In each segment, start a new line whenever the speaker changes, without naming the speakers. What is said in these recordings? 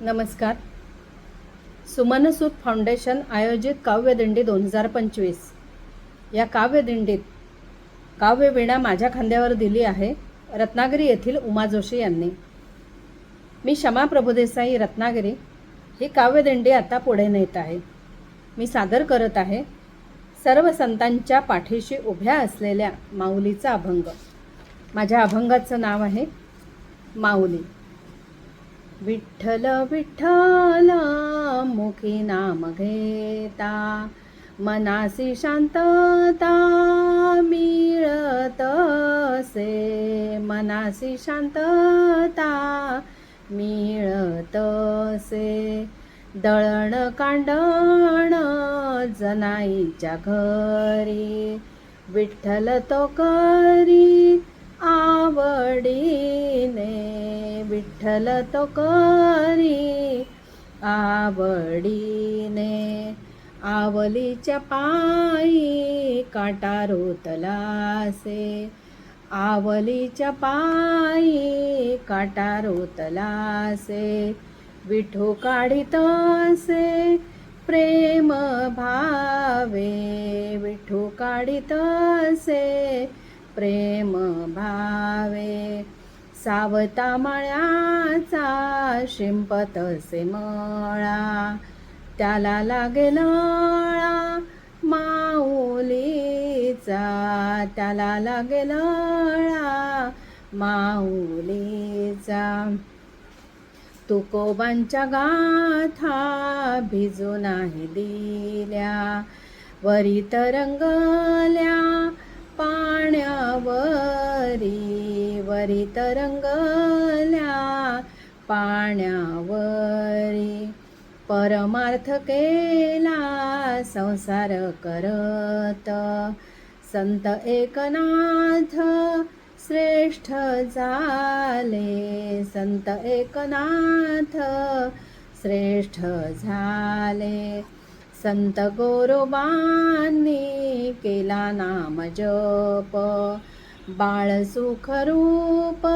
नमस्कार. सुमनसूत फाउंडेशन आयोजित काव्यदिंडी दोन हजार पंचवीस. या काव्यदिंडीत काव्यवीणा माझ्या खांद्यावर दिली आहे रत्नागिरी येथील उमा जोशी यांनी. मी क्षमा प्रभुदेसाई रत्नागिरी. ही काव्यदिंडी आता पुढे नेत आहे. मी सादर करत आहे सर्व संतांच्या पाठीशी उभ्या असलेल्या माऊलीचा अभंग. माझ्या अभंगाचं नाव आहे माऊली. विठ्ठल विठ्ठल मुखी नाम घेता. मनासी शांतता मिळत से मनासी शांतता मिळत से दळण कांडण जनाईच्या घरी. विठ्ठल तो करी आवडीने विठ्ठल तो करी आवडीने आवलीच्या पायी काटा रोतलासे. आवलीच्या पायी काटा रोतलासे. विठू काढितसे प्रेम भावे. विठू काढितसे प्रेम भावे. सावता मळ्याचा शिंपतसे मळा. त्याला लागेलळा माऊलीचा. त्याला लागेल माऊलीचा. तुकोबांच्या गाथा भिजू नाही दिल्या. वरी तरंगल्या पाण्यावरी वरी तरंगल्या पाण्यावरी. परमार्थ केला संसार करत. संत एकनाथ श्रेष्ठ झाले. संत एकनाथ श्रेष्ठ झाले. संत गोरोबांनी केला नाम जप. बाळ सुखरूप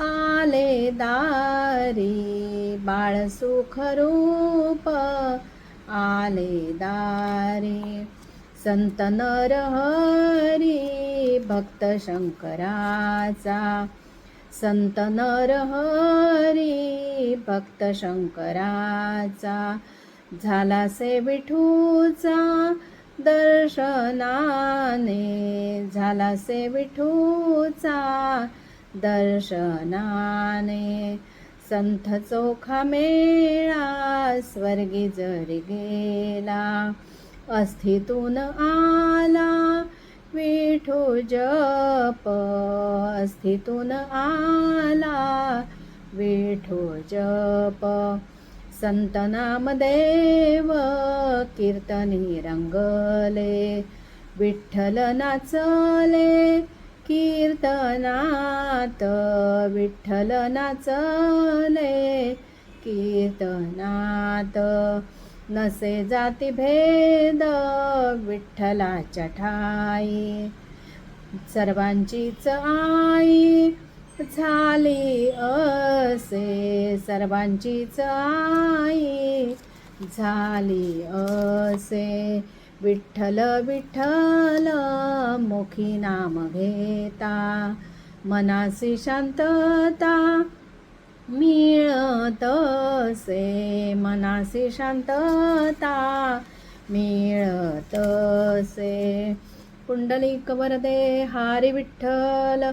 आले दारी. बाळ सुखरूप आले दारी. संत नरहरी भक्त शंकराचा. संत नरहरी भक्त शंकराचा. झाला से विठूचा दर्शनाने झाला से विठूचा दर्शनाने. संत चोखा मेळा स्वर्गी जरी गेला अस्थितून आला विठू जप अस्थितून आला विठू जप. संत नामदेव कीर्तनी रंगले विठ्ठल नाचले कीर्तनात विठ्ठल नाचले कीर्तनात नसे जाती भेद विठ्ठलाच्या ठाई. सर्वांचीच आई झाली असे सर्वांचीच आई झाली असे. विठ्ठल विठ्ठल मुखी नाम घेता. मनासी शांतता मिळतसे मनासी शांतता मिळतसे पुंडलिक वरदे हारी विठ्ठल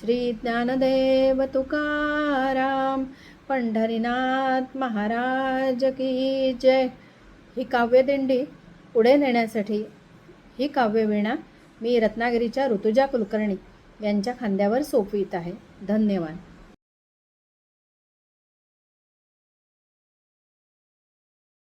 श्री ज्ञानदेव तुकाराम पंढरीनाथ महाराज की जय. ही काव्यदिंडी पुढे नेण्यासाठी ही काव्यवीणा मी रत्नागिरीच्या ऋतुजा कुलकर्णी यांच्या खांद्यावर सोपवित आहे. धन्यवाद.